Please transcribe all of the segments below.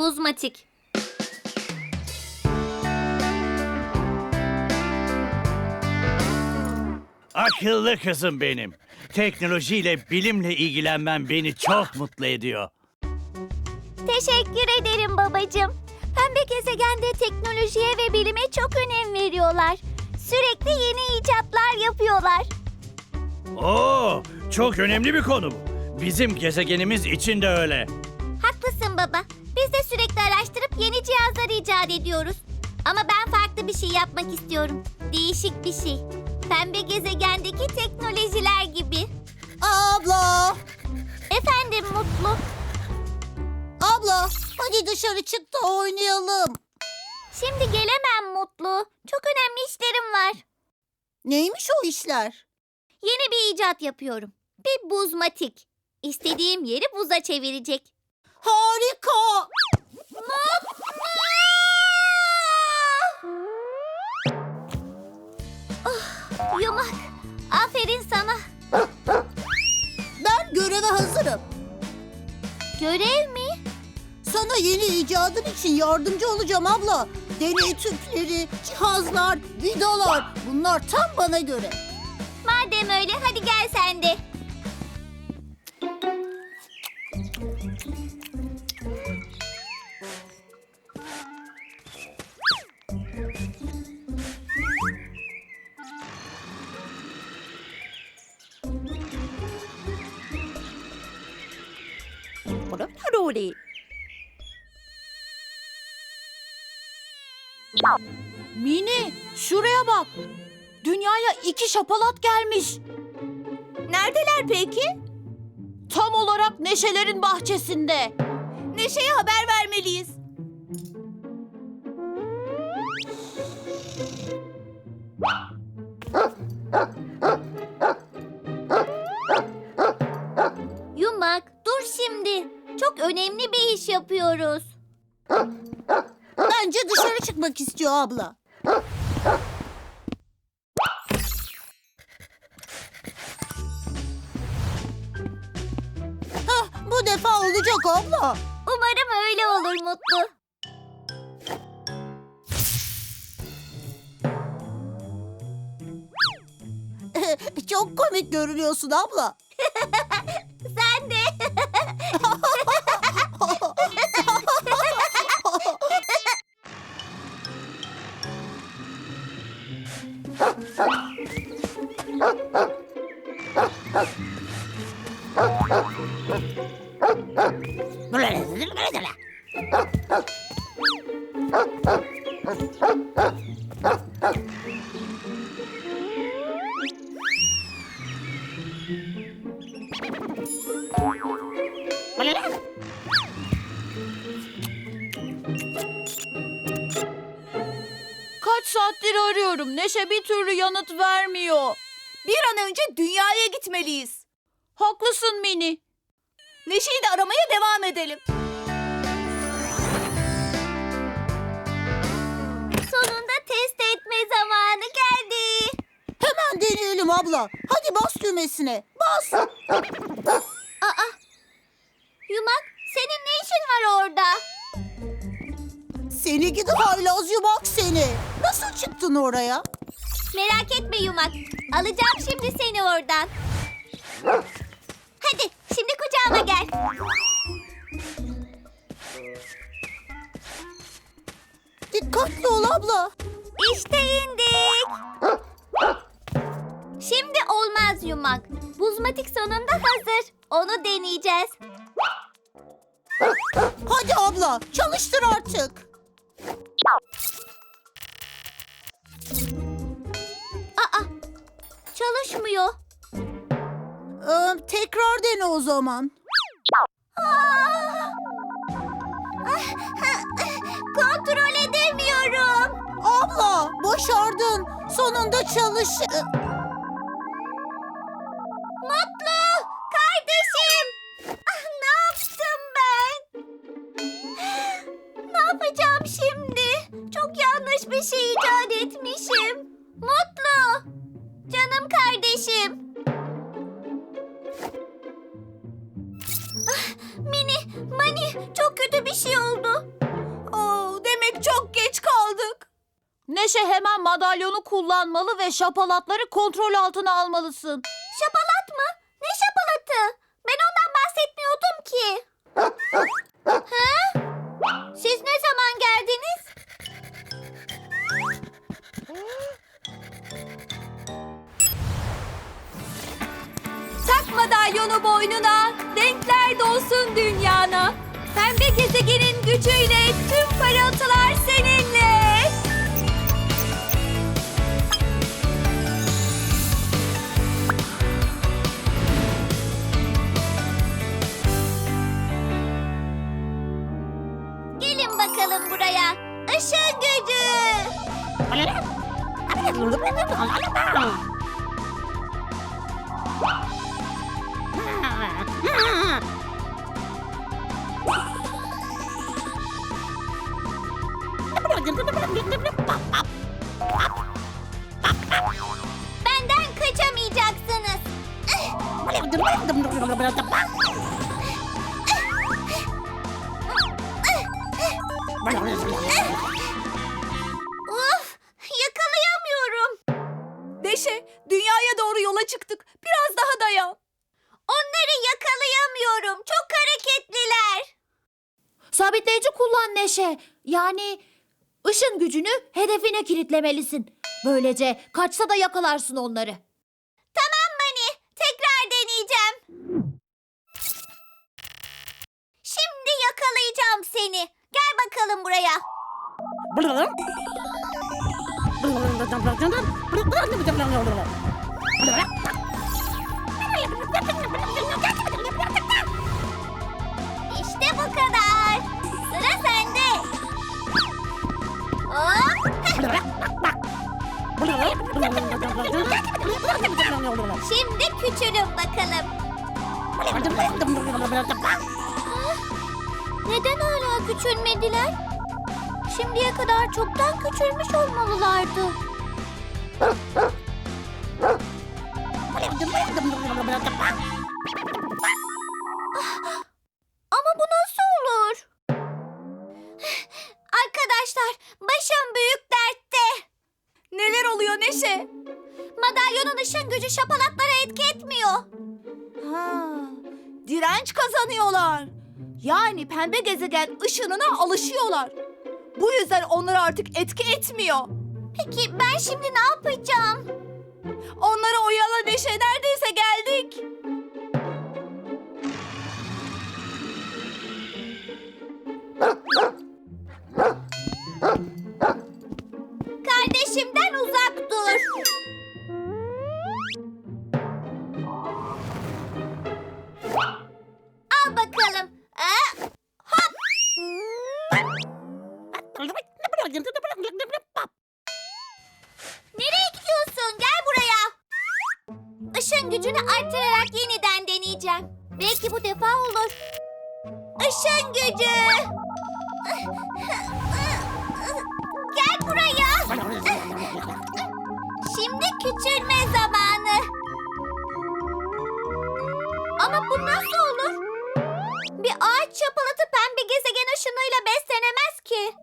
Buzmatik. Akıllı kızım benim. Teknolojiyle, bilimle ilgilenmen beni çok mutlu ediyor. Teşekkür ederim babacığım. Pembe gezegende teknolojiye ve bilime çok önem veriyorlar. Sürekli yeni icatlar yapıyorlar. Oo, çok önemli bir konu bu. Bizim gezegenimiz için de öyle. Haklısın baba. Yeni cihazlar icat ediyoruz. Ama ben farklı bir şey yapmak istiyorum. Değişik bir şey. Pembe gezegendeki teknolojiler gibi. Abla, Efendim Mutlu. abla hadi dışarı çık da oynayalım. Şimdi gelemem Mutlu. Çok önemli işlerim var. Neymiş o işler? Yeni bir icat yapıyorum. Bir buzmatik. İstediğim yeri buza çevirecek. Harika. Oh, yumak. Aferin sana. Ben göreve hazırım. Görev mi? Sana yeni icadın için yardımcı olacağım abla. Deney tüpleri, cihazlar, vidalar bunlar tam bana göre. Madem öyle hadi gel sen de. Mini şuraya bak. Dünyaya iki şapalat gelmiş. Neredeler peki? Tam olarak Neşelerin bahçesinde. Neşe'ye haber vermeliyiz. Yumak dur şimdi. Çok önemli bir iş yapıyoruz. Bence dışarı çıkmak istiyor abla. Hah, bu defa olacak abla. Umarım öyle olur Mutlu. Çok komik görünüyorsun abla. Kaç saattir arıyorum. Neşe bir türlü yanıt vermiyor. Bir an önce dünyaya gitmeliyiz. Haklısın Mini. Neşe'yi de aramaya devam edelim. Sonunda test etme zamanı geldi. Hemen deneyelim abla. Hadi bas düğmesine. Bas. Aa. Yumak senin ne işin var orada? Seni gidi haylaz yumak seni. Nasıl çıktın oraya? Merak etme Yumak. Alacağım şimdi seni oradan. Kucağıma gel. Dikkatli ol abla. İşte indik. Şimdi olmaz Yumak. Buzmatik sonunda hazır. Onu deneyeceğiz. Hadi abla çalıştır artık. Aa, çalışmıyor. Ee, Tekrar dene o zaman. Kontrol edemiyorum. Abla başardın. Sonunda çalış... Mutlu kardeşim. Ah, ne yaptım ben? Ne yapacağım şimdi? Çok yanlış bir şey icat etmişim. Mutlu. Canım kardeşim. Çok kötü bir şey oldu. Oo, demek çok geç kaldık. Neşe hemen madalyonu kullanmalı ve şapalatları kontrol altına almalısın. Şapalat mı? Ne şapalatı? Ben ondan bahsetmiyordum ki. ha? Siz ne zaman geldiniz? Tak madalyonu boynuna, renkler dolsun dünyana. Gezegenin gücüyle tüm parıltılar seninle. Gelin bakalım buraya. Işın gücü. Benden kaçamayacaksınız. Uf, yakalayamıyorum. Neşe, dünyaya doğru yola çıktık. Biraz daha dayan. Onları yakalayamıyorum. Çok hareketliler. Sabitleyici kullan Neşe. Yani ışın gücünü hedefine kilitlemelisin. Böylece kaçsa da yakalarsın onları. Tamam Mani. Tekrar deneyeceğim. Şimdi yakalayacağım seni. Gel bakalım buraya. İşte bu kadar. Sıra. Şimdi küçülün bakalım. Neden hala küçülmediler? Şimdiye kadar çoktan küçülmüş olmalılardı. Neşe? Madalyonun ışın gücü şapalatlara etki etmiyor. Ha, direnç kazanıyorlar. Yani pembe gezegen ışınına alışıyorlar. Bu yüzden onlar artık etki etmiyor. Peki ben şimdi ne yapacağım? Onları oyala Neşe neredeyse geldik. Nereye gidiyorsun? Gel buraya. Işın gücünü artırarak yeniden deneyeceğim. Belki bu defa olur. Işın gücü. Gel buraya. Şimdi küçülme zamanı. Ama bu nasıl olur? Bir ağaç şapalatı pembe gezegen ışınıyla beslenemez ki.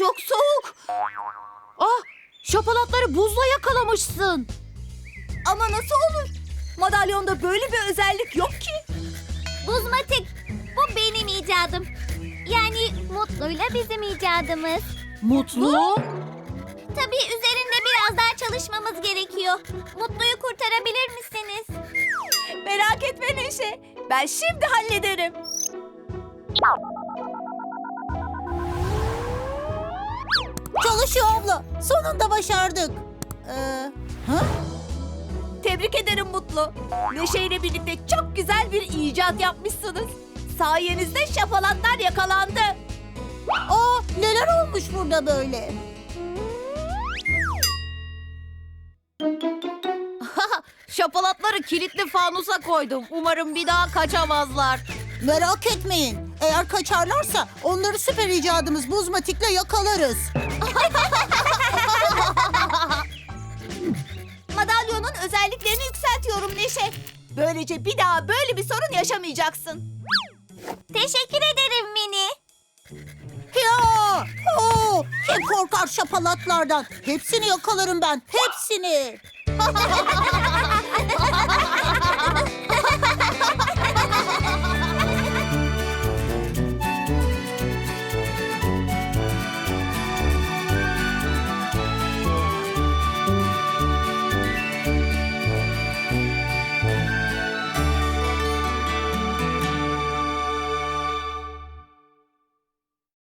Çok soğuk. Ah, şapalatları buzla yakalamışsın. Ama nasıl olur? Madalyonda böyle bir özellik yok ki. Buzmatik. Bu benim icadım. Yani Mutlu'yla bizim icadımız. Mutlu? Tabii üzerinde biraz daha çalışmamız gerekiyor. Mutlu'yu kurtarabilir misiniz? Merak etme Neşe. Ben şimdi hallederim. Çalışıyor abla. Sonunda başardık. Ee, ha? Tebrik ederim Mutlu. Neşe ile birlikte çok güzel bir icat yapmışsınız. Sayenizde şapalatlar yakalandı. Aa, neler olmuş burada böyle? Şapalatları kilitli fanusa koydum. Umarım bir daha kaçamazlar. Merak etmeyin. Eğer kaçarlarsa onları süper icadımız buzmatikle yakalarız. Madalyonun özelliklerini yükseltiyorum Neşe. Böylece bir daha böyle bir sorun yaşamayacaksın. Teşekkür ederim Mini. Ya! Oo! Kim korkar şapalatlardan? Hepsini yakalarım ben. Hepsini.